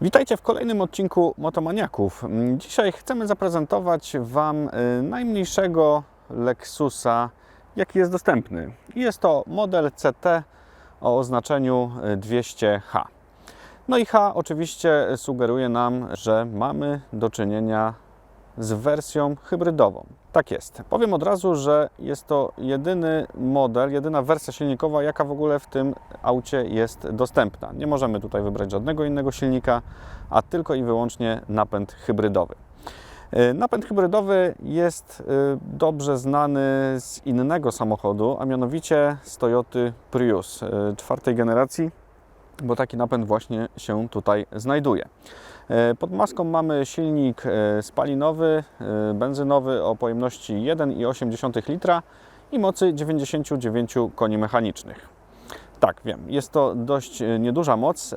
Witajcie w kolejnym odcinku Motomaniaków. Dzisiaj chcemy zaprezentować Wam y, najmniejszego Lexusa, jaki jest dostępny. Jest to model CT o oznaczeniu y, 200H. No i H oczywiście sugeruje nam, że mamy do czynienia z wersją hybrydową. Tak jest. Powiem od razu, że jest to jedyny model, jedyna wersja silnikowa, jaka w ogóle w tym aucie jest dostępna. Nie możemy tutaj wybrać żadnego innego silnika, a tylko i wyłącznie napęd hybrydowy. E, Napęd hybrydowy jest e, dobrze znany z innego samochodu, a mianowicie z Toyoty Prius e, czwartej generacji, bo taki napęd właśnie się tutaj znajduje. E, Pod maską mamy silnik e, spalinowy, e, benzynowy o pojemności 1,8 litra i mocy 99 koni mechanicznych. Tak, wiem, jest to dość nieduża moc,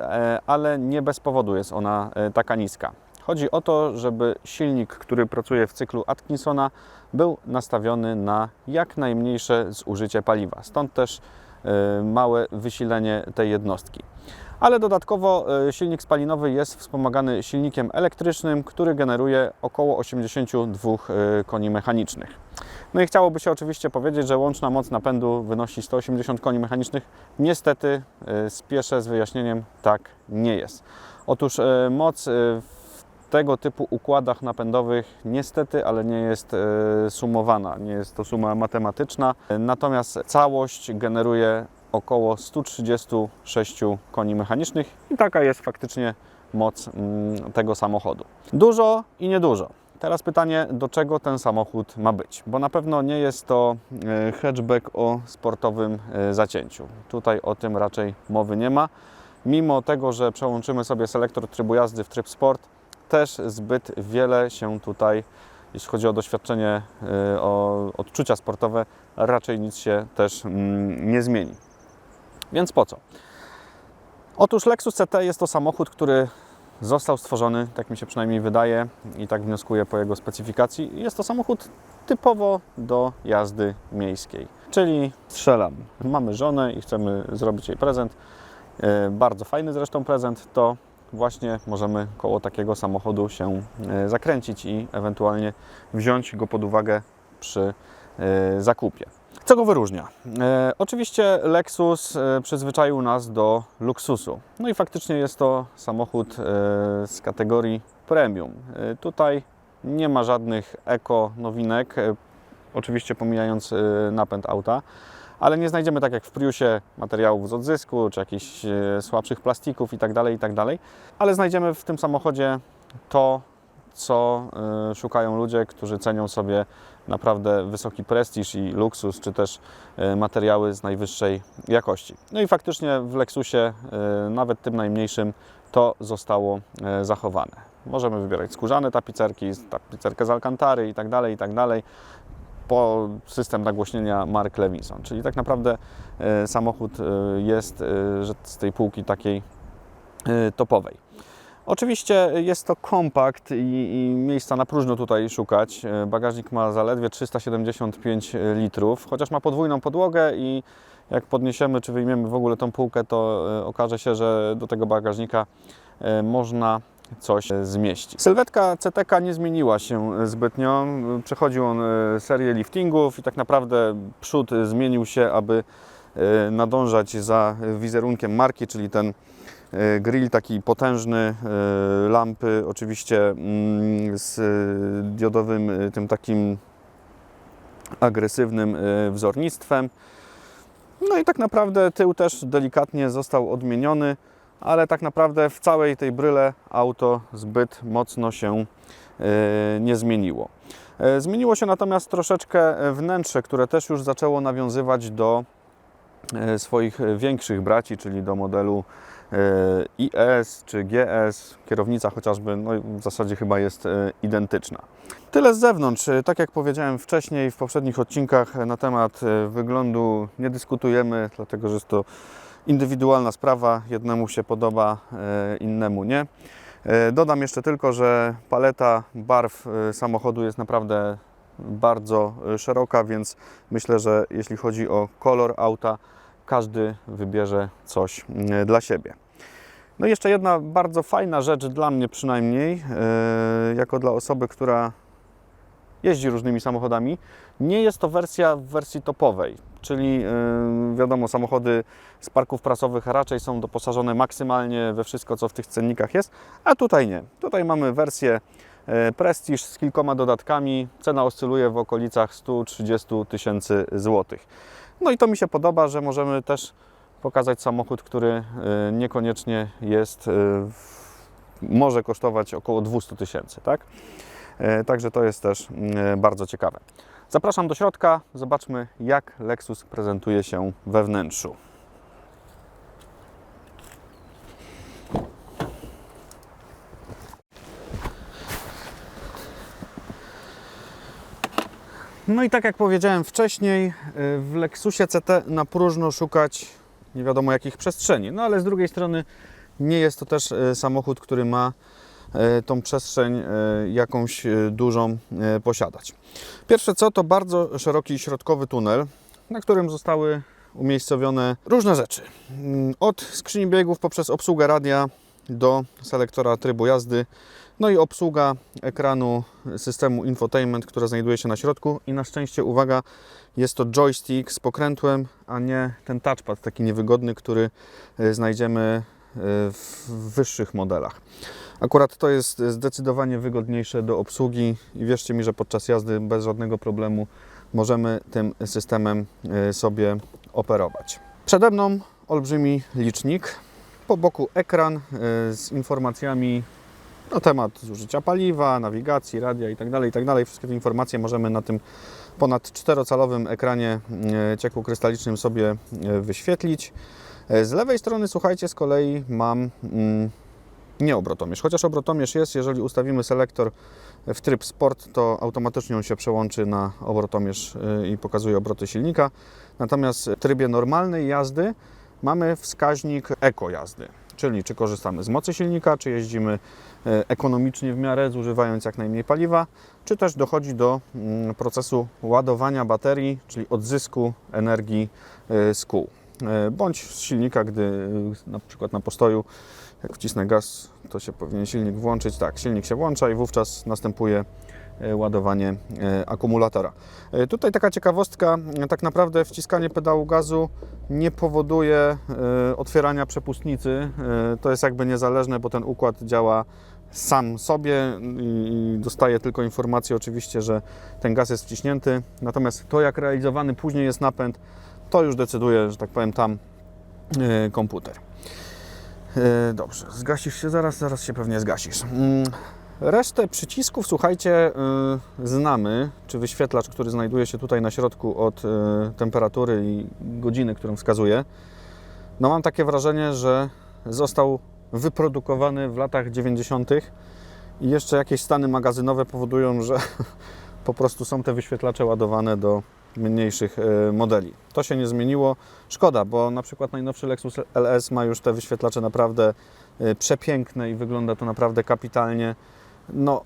ale nie bez powodu jest ona taka niska. Chodzi o to, żeby silnik, który pracuje w cyklu Atkinsona, był nastawiony na jak najmniejsze zużycie paliwa. Stąd też małe wysilenie tej jednostki. Ale dodatkowo e, silnik spalinowy jest wspomagany silnikiem elektrycznym, który generuje około 82 e, koni mechanicznych. No i chciałoby się oczywiście powiedzieć, że łączna moc napędu wynosi 180 koni mechanicznych. Niestety, spieszę z wyjaśnieniem, tak nie jest. Otóż moc w tego typu układach napędowych niestety, ale nie jest e, sumowana, nie jest to suma matematyczna. Natomiast całość generuje około 136 koni mechanicznych i taka jest faktycznie moc mm, tego samochodu. Dużo i niedużo. Teraz pytanie, do czego ten samochód ma być? Bo na pewno nie jest to e, hatchback o sportowym e, zacięciu. Tutaj o tym raczej mowy nie ma. Mimo tego, że przełączymy sobie selektor trybu jazdy w tryb sport, też zbyt wiele się tutaj, jeśli chodzi o doświadczenie, e, o odczucia sportowe, raczej nic się też mm, nie zmieni. Więc po co? Otóż Lexus CT jest to samochód, który został stworzony, tak mi się przynajmniej wydaje i tak wnioskuję po jego specyfikacji. Jest to samochód typowo do jazdy miejskiej. Czyli strzelam, mamy żonę i chcemy zrobić jej prezent. E, Bardzo fajny zresztą prezent, to właśnie możemy koło takiego samochodu się e, zakręcić i ewentualnie wziąć go pod uwagę przy e, zakupie. Co go wyróżnia? E, oczywiście Lexus e, przyzwyczaił nas do luksusu. No i faktycznie jest to samochód e, z kategorii premium. E, tutaj nie ma żadnych eko nowinek, e, oczywiście pomijając e, napęd auta, ale nie znajdziemy tak jak w Priusie materiałów z odzysku, czy jakichś e, słabszych plastików itd., itd., ale znajdziemy w tym samochodzie to, co e, szukają ludzie, którzy cenią sobie naprawdę wysoki prestiż i luksus, czy też e, materiały z najwyższej jakości. No i faktycznie w Lexusie, nawet tym najmniejszym, to zostało zachowane. Możemy wybierać skórzane tapicerki, tapicerkę z Alcantary i tak dalej, i tak dalej, po system nagłośnienia Mark Levinson. Czyli tak naprawdę e, samochód e, jest e, z tej półki takiej topowej. Oczywiście jest to kompakt i, i miejsca na próżno tutaj szukać. Bagażnik ma zaledwie 375 litrów, chociaż ma podwójną podłogę i jak podniesiemy czy wyjmiemy w ogóle tą półkę, to okaże się, że do tego bagażnika można coś e, zmieścić. Sylwetka CTK nie zmieniła się zbytnio. Przechodził on e, serię liftingów i tak naprawdę przód zmienił się, aby e, nadążać za wizerunkiem marki, czyli ten grill taki potężny, lampy oczywiście mm, z diodowym tym takim agresywnym wzornictwem. No i tak naprawdę tył też delikatnie został odmieniony, ale tak naprawdę w całej tej bryle auto zbyt mocno się e, nie zmieniło. E, Zmieniło się natomiast troszeczkę wnętrze, które też już zaczęło nawiązywać do e, swoich większych braci, czyli do modelu IS czy GS. Kierownica chociażby no, w zasadzie chyba jest identyczna. Tyle z zewnątrz. Tak jak powiedziałem wcześniej w poprzednich odcinkach na temat wyglądu nie dyskutujemy, dlatego że jest to indywidualna sprawa. Jednemu się podoba, e, innemu nie. E, Dodam jeszcze tylko, że paleta barw e, samochodu jest naprawdę bardzo szeroka, więc myślę, że jeśli chodzi o kolor auta, każdy wybierze coś dla siebie. No i jeszcze jedna bardzo fajna rzecz dla mnie przynajmniej, jako dla osoby, która jeździ różnymi samochodami. Nie jest to wersja w wersji topowej, czyli e, wiadomo, samochody z parków prasowych raczej są doposażone maksymalnie we wszystko, co w tych cennikach jest, a tutaj nie. Tutaj mamy wersję e, Prestige z kilkoma dodatkami. Cena oscyluje w okolicach 130 tysięcy złotych. No i to mi się podoba, że możemy też pokazać samochód, który e, niekoniecznie jest, w- może kosztować około 200 tysięcy, tak? E, Także to jest też mm, bardzo ciekawe. Zapraszam do środka, zobaczmy jak Lexus prezentuje się we wnętrzu. No i tak jak powiedziałem wcześniej, y, w Lexusie CT na próżno szukać nie wiadomo jakich przestrzeni. No ale z drugiej strony nie jest to też samochód, który ma tą przestrzeń y, jakąś y, dużą posiadać. Pierwsze co to bardzo szeroki środkowy tunel, na którym zostały umiejscowione różne rzeczy. Mm, Od skrzyni biegów poprzez obsługę radia do selektora trybu jazdy, no i obsługa ekranu systemu infotainment, która znajduje się na środku i na szczęście, uwaga, jest to joystick z pokrętłem, a nie ten touchpad taki niewygodny, który e, znajdziemy e, w wyższych modelach. Akurat to jest zdecydowanie wygodniejsze do obsługi i wierzcie mi, że podczas jazdy bez żadnego problemu możemy tym systemem e, sobie operować. Przede mną olbrzymi licznik, po boku ekran e, z informacjami na temat zużycia paliwa, nawigacji, radia itd. itd. Wszystkie te informacje możemy na tym ponad 4-calowym ekranie e, ciekło krystalicznym sobie wyświetlić. Z lewej strony, słuchajcie, z kolei mam mm, nie obrotomierz. Chociaż obrotomierz jest, jeżeli ustawimy selektor w tryb sport, to automatycznie on się przełączy na obrotomierz e, i pokazuje obroty silnika. Natomiast w trybie normalnej jazdy mamy wskaźnik eko jazdy, czyli czy korzystamy z mocy silnika, czy jeździmy e, ekonomicznie w miarę, zużywając jak najmniej paliwa, czy też dochodzi do mm, procesu ładowania baterii, czyli odzysku energii e, z kół, bądź z silnika, gdy e, na przykład na postoju, jak wcisnę gaz, to się powinien silnik włączyć. Tak, silnik się włącza i wówczas następuje e, ładowanie e, akumulatora. E, Tutaj taka ciekawostka, e, tak naprawdę wciskanie pedału gazu nie powoduje e, otwierania przepustnicy. E, To jest jakby niezależne, bo ten układ działa sam sobie i dostaje tylko informację oczywiście, że ten gaz jest wciśnięty. Natomiast to, jak realizowany później jest napęd, to już decyduje, że tak powiem, tam e, komputer. E, Dobrze, zgasisz się zaraz, zaraz się pewnie zgasisz. Mm, Resztę przycisków, słuchajcie, y, znamy, czy wyświetlacz, który znajduje się tutaj na środku od temperatury i godziny, którą wskazuje. No mam takie wrażenie, że został wyprodukowany w latach 90. i jeszcze jakieś stany magazynowe powodują, że po prostu są te wyświetlacze ładowane do mniejszych y, modeli. To się nie zmieniło. Szkoda, bo na przykład najnowszy Lexus LS ma już te wyświetlacze naprawdę y, przepiękne i wygląda to naprawdę kapitalnie. No,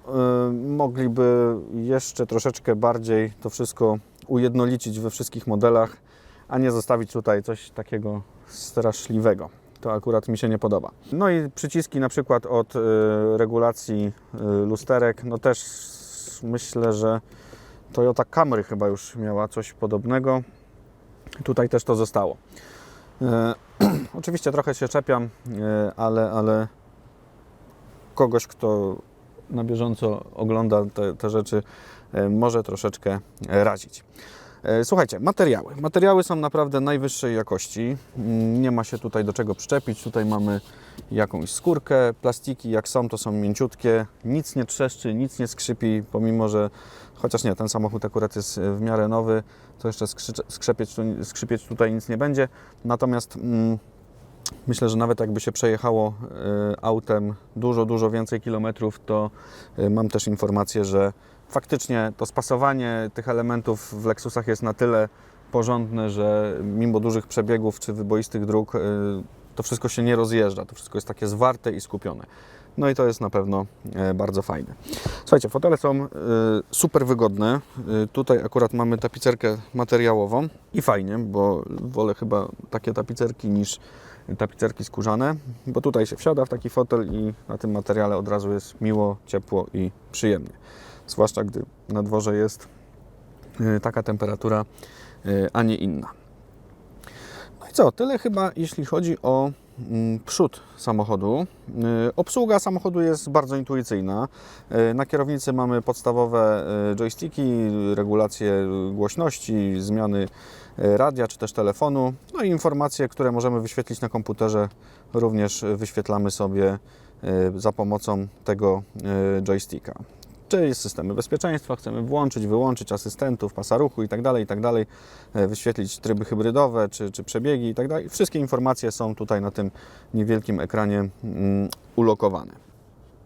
y, mogliby jeszcze troszeczkę bardziej to wszystko ujednolicić we wszystkich modelach, a nie zostawić tutaj coś takiego straszliwego. To akurat mi się nie podoba. No i przyciski na przykład od regulacji lusterek, no też myślę, że Toyota Camry chyba już miała coś podobnego. Tutaj też to zostało. E, oczywiście trochę się czepiam, e, ale, ale kogoś, kto na bieżąco ogląda te, te rzeczy, e, może troszeczkę razić. E, Słuchajcie, materiały. Materiały są naprawdę najwyższej jakości. Mm, Nie ma się tutaj do czego przyczepić. Tutaj mamy jakąś skórkę. Plastiki jak są, to są mięciutkie. Nic nie trzeszczy, nic nie skrzypi, pomimo że chociaż nie, ten samochód akurat jest e, w miarę nowy, to jeszcze tu- skrzypieć tutaj nic nie będzie. Natomiast mm, myślę, że nawet jakby się przejechało e, autem dużo, dużo więcej kilometrów, to mam też informację, że faktycznie to spasowanie tych elementów w Lexusach jest na tyle porządne, że mimo dużych przebiegów czy wyboistych dróg, e, to wszystko się nie rozjeżdża, to wszystko jest takie zwarte i skupione. No i to jest na pewno e, bardzo fajne. Słuchajcie, fotele są e, super wygodne. E, Tutaj akurat mamy tapicerkę materiałową i fajnie, bo wolę chyba takie tapicerki niż tapicerki skórzane, bo tutaj się wsiada w taki fotel i na tym materiale od razu jest miło, ciepło i przyjemnie. Zwłaszcza gdy na dworze jest e, taka temperatura, e, a nie inna. No i co, tyle chyba jeśli chodzi o mm, przód samochodu. Y, Obsługa samochodu jest bardzo intuicyjna. Y, Na kierownicy mamy podstawowe y, joysticki, regulacje głośności, zmiany y, radia czy też telefonu. No i informacje, które możemy wyświetlić na komputerze, również wyświetlamy sobie y, za pomocą tego y, joysticka. Czyli systemy bezpieczeństwa chcemy włączyć, wyłączyć asystentów, pasa ruchu i tak dalej, i tak e, wyświetlić tryby hybrydowe czy, czy przebiegi i tak. Wszystkie informacje są tutaj na tym niewielkim ekranie mm, ulokowane.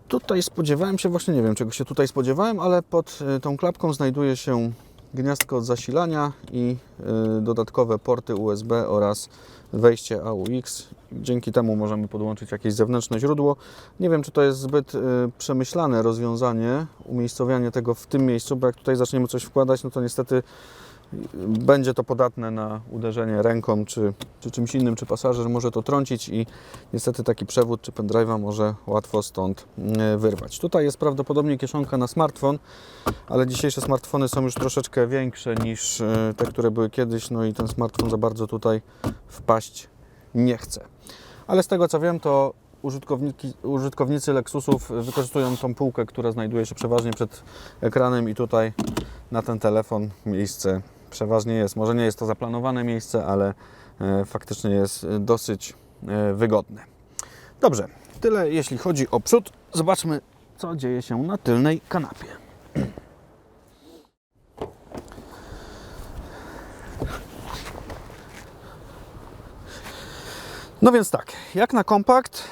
Tutaj spodziewałem się, właśnie nie wiem czego się tutaj spodziewałem, ale pod e, tą klapką znajduje się gniazdko od zasilania i e, dodatkowe porty USB oraz wejście AUX. Dzięki temu możemy podłączyć jakieś zewnętrzne źródło. Nie wiem, czy to jest zbyt e, przemyślane rozwiązanie, umiejscowianie tego w tym miejscu, bo jak tutaj zaczniemy coś wkładać, no to niestety będzie to podatne na uderzenie ręką czy, czy czymś innym, czy pasażer może to trącić i niestety taki przewód czy pendrive'a może łatwo stąd e, wyrwać. Tutaj jest prawdopodobnie kieszonka na smartfon, ale dzisiejsze smartfony są już troszeczkę większe niż e, te, które były kiedyś, no i ten smartfon za bardzo tutaj wpaść nie chce. Ale z tego co wiem, to użytkownicy Lexusów wykorzystują tą półkę, która znajduje się przeważnie przed ekranem i tutaj na ten telefon miejsce przeważnie jest. Może nie jest to zaplanowane miejsce, ale e, faktycznie jest e, dosyć e, wygodne. Dobrze, tyle jeśli chodzi o przód. Zobaczmy, co dzieje się na tylnej kanapie. No więc tak, jak na kompakt,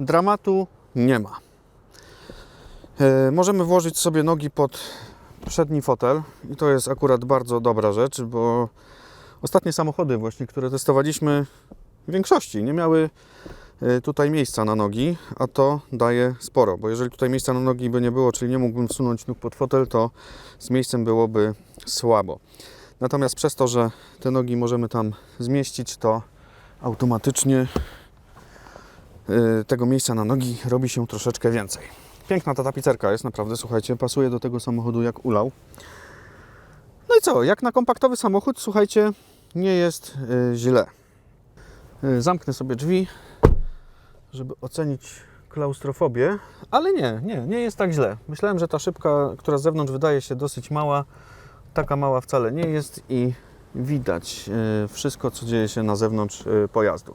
dramatu nie ma. Możemy włożyć sobie nogi pod przedni fotel i to jest akurat bardzo dobra rzecz, bo ostatnie samochody właśnie, które testowaliśmy w większości nie miały e, tutaj miejsca na nogi, a to daje sporo, bo jeżeli tutaj miejsca na nogi by nie było, czyli nie mógłbym wsunąć nóg pod fotel, to z miejscem byłoby słabo. Natomiast przez to, że te nogi możemy tam zmieścić, to automatycznie y, tego miejsca na nogi robi się troszeczkę więcej. Piękna ta tapicerka jest, naprawdę, słuchajcie, pasuje do tego samochodu jak ulał. No i co, jak na kompaktowy samochód, słuchajcie, nie jest y, źle. Y, Zamknę sobie drzwi, żeby ocenić klaustrofobię, ale nie, nie, nie jest tak źle. Myślałem, że ta szybka, która z zewnątrz wydaje się dosyć mała, taka mała wcale nie jest i widać e, wszystko, co dzieje się na zewnątrz e, pojazdu.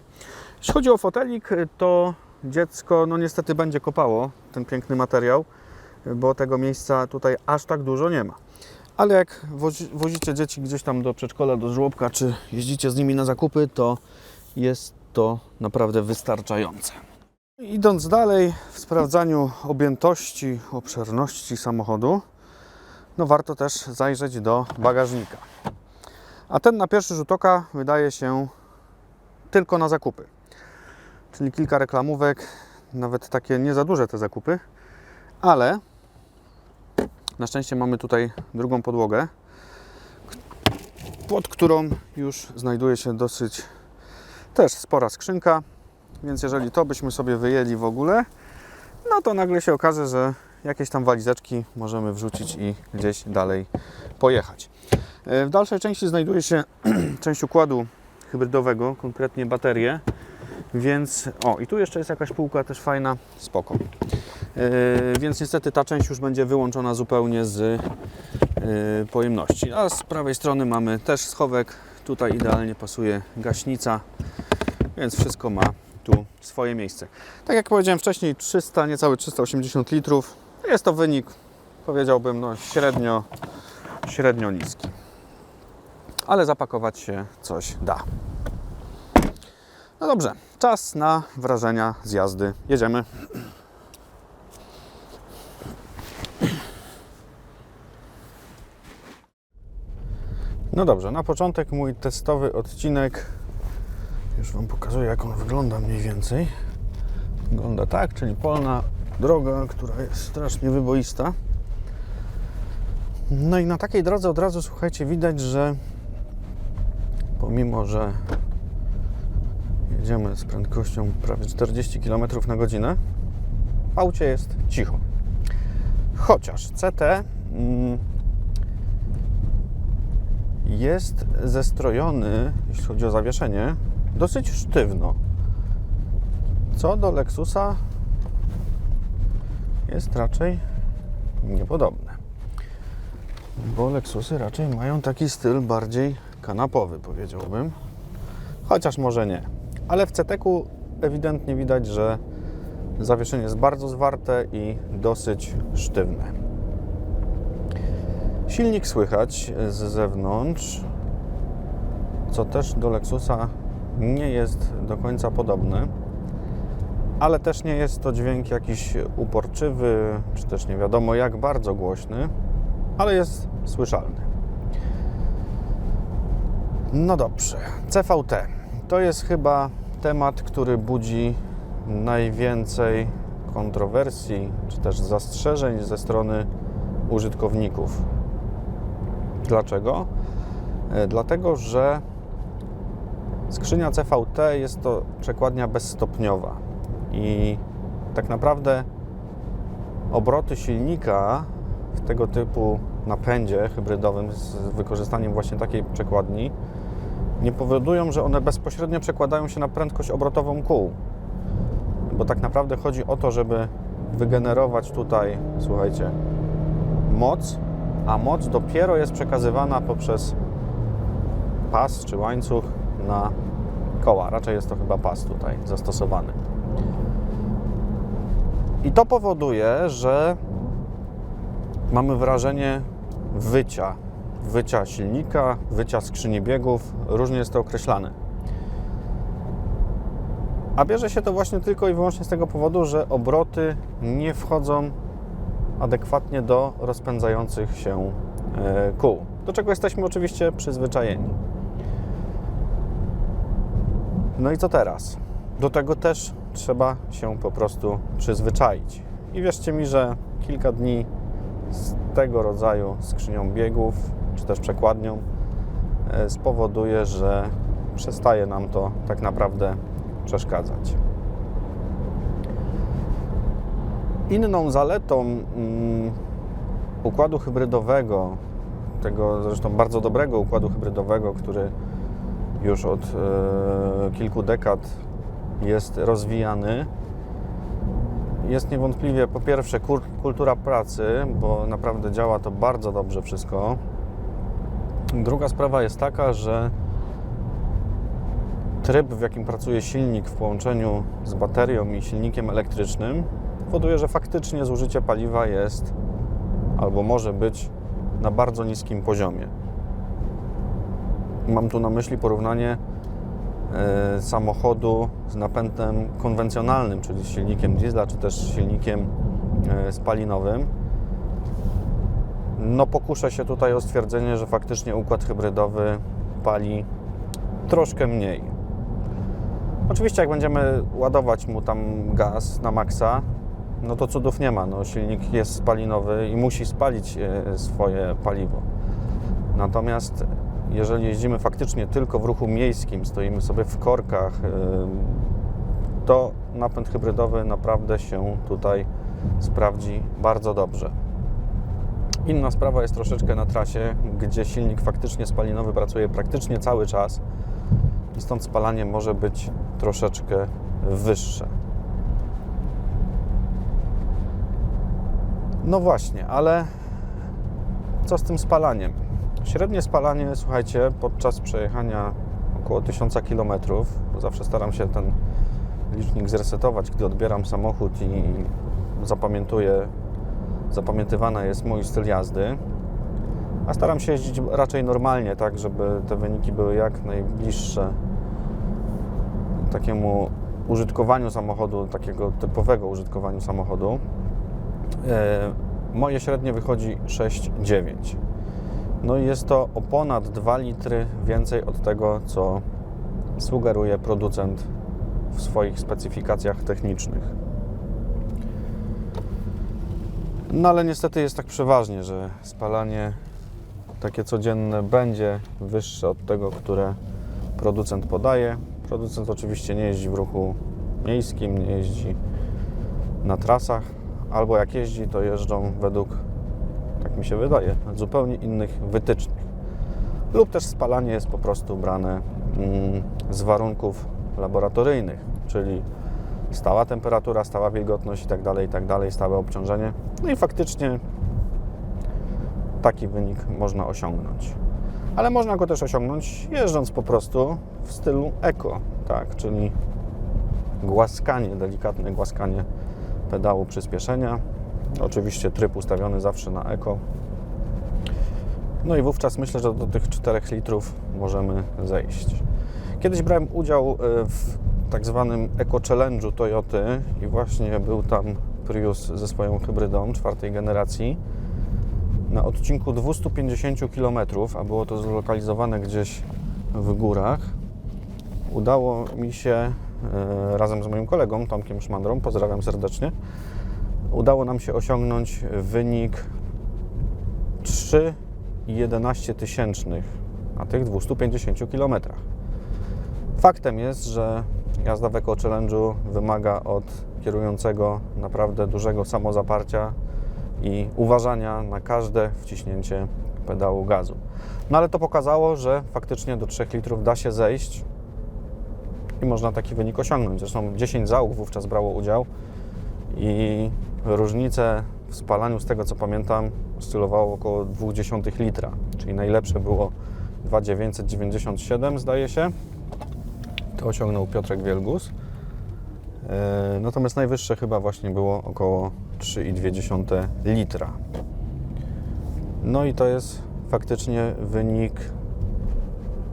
Jeśli chodzi o fotelik, to dziecko no niestety będzie kopało ten piękny materiał, bo tego miejsca tutaj aż tak dużo nie ma. Ale jak wozi, wozicie dzieci gdzieś tam do przedszkola, do żłobka, czy jeździcie z nimi na zakupy, to jest to naprawdę wystarczające. Idąc dalej w sprawdzaniu objętości, obszerności samochodu, no warto też zajrzeć do bagażnika. A ten na pierwszy rzut oka wydaje się tylko na zakupy. Czyli kilka reklamówek, nawet takie nie za duże te zakupy, ale na szczęście mamy tutaj drugą podłogę, pod którą już znajduje się dosyć też spora skrzynka, więc jeżeli to byśmy sobie wyjęli w ogóle, no to nagle się okaże, że jakieś tam walizeczki możemy wrzucić i gdzieś dalej pojechać. E, W dalszej części znajduje się część układu hybrydowego, konkretnie baterie, więc o i tu jeszcze jest jakaś półka też fajna, spoko. E, Więc niestety ta część już będzie wyłączona zupełnie z e, pojemności. A z prawej strony mamy też schowek, tutaj idealnie pasuje gaśnica, więc wszystko ma tu swoje miejsce. Tak jak powiedziałem wcześniej, 300, niecałe 380 litrów. Jest to wynik, powiedziałbym, no, średnio, średnio niski. Ale zapakować się coś da. No dobrze, czas na wrażenia z jazdy. Jedziemy. No dobrze, na początek mój testowy odcinek Już Wam pokazuję, jak on wygląda mniej więcej. Wygląda tak, czyli polna droga, która jest strasznie wyboista. No i na takiej drodze od razu, słuchajcie, widać, że pomimo, że jedziemy z prędkością prawie 40 km na godzinę, w aucie jest cicho. Chociaż CT mm, jest zestrojony, jeśli chodzi o zawieszenie, dosyć sztywno. Co do Lexusa jest raczej niepodobne. Bo Lexusy raczej mają taki styl bardziej kanapowy, powiedziałbym. Chociaż może nie. Ale w CT-ku ewidentnie widać, że zawieszenie jest bardzo zwarte i dosyć sztywne. Silnik słychać z zewnątrz, co też do Lexusa nie jest do końca podobne, ale też nie jest to dźwięk jakiś uporczywy, czy też nie wiadomo jak bardzo głośny, ale jest słyszalny. No dobrze, CVT to jest chyba temat, który budzi najwięcej kontrowersji, czy też zastrzeżeń ze strony użytkowników. Dlaczego? E, Dlatego, że skrzynia CVT jest to przekładnia bezstopniowa i tak naprawdę obroty silnika w tego typu napędzie hybrydowym z wykorzystaniem właśnie takiej przekładni nie powodują, że one bezpośrednio przekładają się na prędkość obrotową kół. Bo tak naprawdę chodzi o to, żeby wygenerować tutaj, słuchajcie, moc, a moc dopiero jest przekazywana poprzez pas czy łańcuch na koła. Raczej jest to chyba pas tutaj zastosowany. I to powoduje, że mamy wrażenie wycia, wycia silnika, wycia skrzyni biegów, różnie jest to określane. A bierze się to właśnie tylko i wyłącznie z tego powodu, że obroty nie wchodzą adekwatnie do rozpędzających się e, kół, do czego jesteśmy oczywiście przyzwyczajeni. No i co teraz? Do tego też trzeba się po prostu przyzwyczaić. I wierzcie mi, że kilka dni z tego rodzaju skrzynią biegów, czy też przekładnią, e, spowoduje, że przestaje nam to tak naprawdę przeszkadzać. Inną zaletą mm, układu hybrydowego, tego zresztą bardzo dobrego układu hybrydowego, który już od e, kilku dekad jest rozwijany, jest niewątpliwie po pierwsze kultura pracy, bo naprawdę działa to bardzo dobrze wszystko. Druga sprawa jest taka, że tryb, w jakim pracuje silnik w połączeniu z baterią i silnikiem elektrycznym, powoduje, że faktycznie zużycie paliwa jest albo może być na bardzo niskim poziomie. Mam tu na myśli porównanie e, samochodu z napędem konwencjonalnym, czyli z silnikiem diesla, czy też silnikiem e, spalinowym. No pokuszę się tutaj o stwierdzenie, że faktycznie układ hybrydowy pali troszkę mniej. Oczywiście jak będziemy ładować mu tam gaz na maksa, no to cudów nie ma. No, silnik jest spalinowy i musi spalić e, swoje paliwo. Natomiast jeżeli jeździmy faktycznie tylko w ruchu miejskim, stoimy sobie w korkach, e, to napęd hybrydowy naprawdę się tutaj sprawdzi bardzo dobrze. Inna sprawa jest troszeczkę na trasie, gdzie silnik faktycznie spalinowy pracuje praktycznie cały czas i stąd spalanie może być troszeczkę wyższe. No właśnie, ale co z tym spalaniem? Średnie spalanie, słuchajcie, podczas przejechania około 1000 km, bo zawsze staram się ten licznik zresetować, gdy odbieram samochód i zapamiętuję, zapamiętywana jest mój styl jazdy. A staram się jeździć raczej normalnie, tak, żeby te wyniki były jak najbliższe takiemu użytkowaniu samochodu, takiego typowego użytkowaniu samochodu. E, moje średnie wychodzi 6,9. No i jest to o ponad 2 litry więcej od tego, co sugeruje producent w swoich specyfikacjach technicznych. No ale niestety jest tak przeważnie, że spalanie takie codzienne będzie wyższe od tego, które producent podaje. Producent oczywiście nie jeździ w ruchu miejskim, nie jeździ na trasach, albo jak jeździ, to jeżdżą według, tak mi się wydaje, zupełnie innych wytycznych. Lub też spalanie jest po prostu brane mm, z warunków laboratoryjnych, czyli stała temperatura, stała wilgotność i tak dalej, i tak dalej, stałe obciążenie. No i faktycznie taki wynik można osiągnąć. Ale można go też osiągnąć jeżdżąc po prostu w stylu eko, tak, czyli głaskanie, delikatne głaskanie pedału przyspieszenia. Oczywiście tryb ustawiony zawsze na eko. No i wówczas myślę, że do tych 4 litrów możemy zejść. Kiedyś brałem udział e, w tak zwanym Eco Challenge'u Toyoty i właśnie był tam Prius ze swoją hybrydą czwartej generacji na odcinku 250 km, a było to zlokalizowane gdzieś w górach. Udało mi się e, razem z moim kolegą Tomkiem Szmandrą, pozdrawiam serdecznie, udało nam się osiągnąć wynik 3,11 tysięcznych na tych 250 km. Faktem jest, że jazda w Eco Challenge'u wymaga od kierującego naprawdę dużego samozaparcia i uważania na każde wciśnięcie pedału gazu. No ale to pokazało, że faktycznie do 3 litrów da się zejść i można taki wynik osiągnąć. Zresztą 10 załóg wówczas brało udział i różnice w spalaniu, z tego co pamiętam, oscylowało około 0,2 litra, czyli najlepsze było 2,997 zdaje się. Osiągnął Piotrek Wielgus. E, Natomiast najwyższe chyba właśnie było około 3,2 litra. No i to jest faktycznie wynik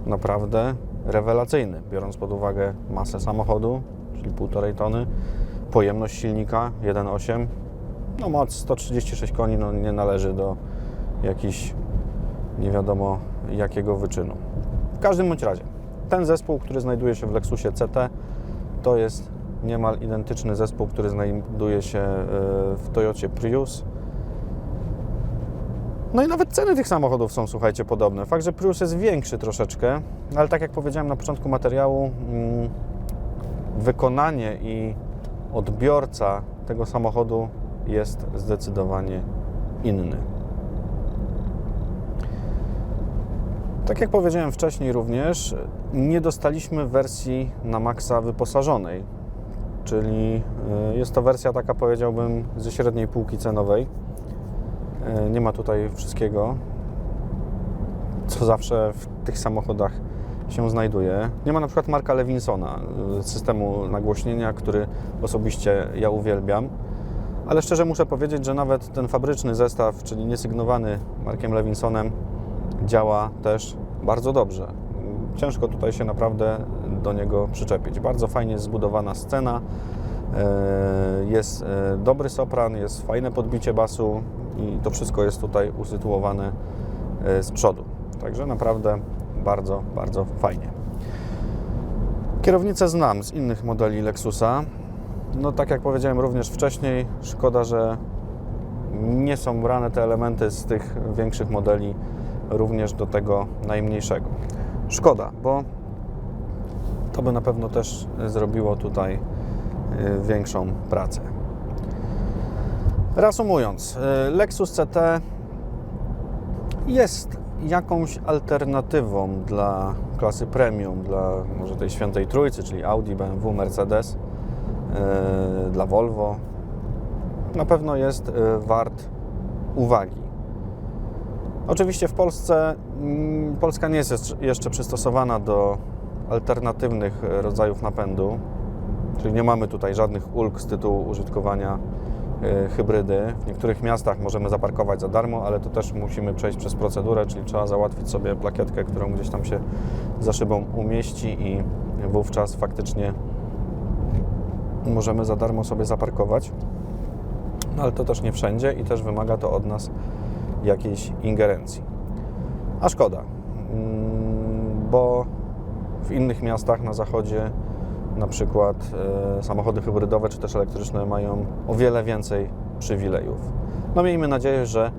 naprawdę rewelacyjny, biorąc pod uwagę masę samochodu, czyli 1,5 tony, pojemność silnika 1,8, no moc 136 koni, no nie należy do jakichś nie wiadomo jakiego wyczynu. W każdym bądź razie, ten zespół, który znajduje się w Lexusie CT, to jest niemal identyczny zespół, który znajduje się e, w Toyocie Prius. No i nawet ceny tych samochodów są, słuchajcie, podobne. Fakt, że Prius jest większy troszeczkę, ale tak jak powiedziałem na początku materiału, mm, wykonanie i odbiorca tego samochodu jest zdecydowanie inny. Tak jak powiedziałem wcześniej również, nie dostaliśmy wersji na maksa wyposażonej, czyli y, jest to wersja taka powiedziałbym ze średniej półki cenowej. Y, Nie ma tutaj wszystkiego, co zawsze w tych samochodach się znajduje. Nie ma na przykład Marka Lewinsona, y, systemu nagłośnienia, który osobiście ja uwielbiam. Ale szczerze muszę powiedzieć, że nawet ten fabryczny zestaw, czyli niesygnowany Markiem Lewinsonem, działa też bardzo dobrze. Ciężko tutaj się naprawdę do niego przyczepić. Bardzo fajnie zbudowana scena, e, jest e, dobry sopran, jest fajne podbicie basu i to wszystko jest tutaj usytuowane e, z przodu. Także naprawdę bardzo, bardzo fajnie. Kierownicę znam z innych modeli Lexusa. No tak jak powiedziałem również wcześniej, szkoda, że nie są brane te elementy z tych większych modeli również do tego najmniejszego. Szkoda, bo to by na pewno też zrobiło tutaj y, większą pracę. Reasumując, y, Lexus CT jest jakąś alternatywą dla klasy premium, dla może tej świętej trójcy, czyli Audi, BMW, Mercedes, y, dla Volvo. Na pewno jest wart uwagi. Oczywiście w Polsce mm, Polska nie jest jeszcze przystosowana do alternatywnych rodzajów napędu, czyli nie mamy tutaj żadnych ulg z tytułu użytkowania e, hybrydy. W niektórych miastach możemy zaparkować za darmo, ale to też musimy przejść przez procedurę, czyli trzeba załatwić sobie plakietkę, którą gdzieś tam się za szybą umieści i wówczas faktycznie możemy za darmo sobie zaparkować. No ale to też nie wszędzie i też wymaga to od nas jakiejś ingerencji. A szkoda, mm, bo w innych miastach na zachodzie na przykład e, samochody hybrydowe czy też elektryczne mają o wiele więcej przywilejów. No miejmy nadzieję, że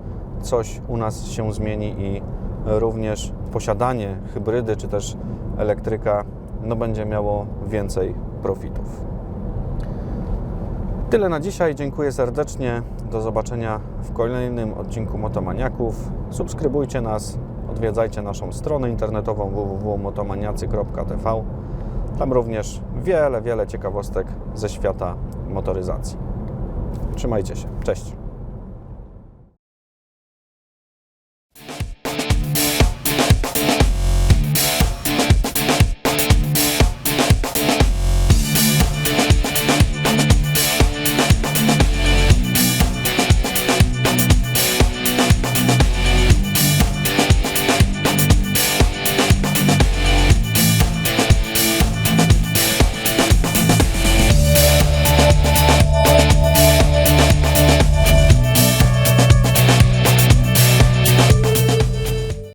coś u nas się zmieni i również posiadanie hybrydy czy też elektryka no będzie miało więcej profitów. Tyle na dzisiaj. Dziękuję serdecznie. Do zobaczenia w kolejnym odcinku Motomaniaków. Subskrybujcie nas, odwiedzajcie naszą stronę internetową www.motomaniacy.tv. Tam również wiele, wiele ciekawostek ze świata motoryzacji. Trzymajcie się. Cześć.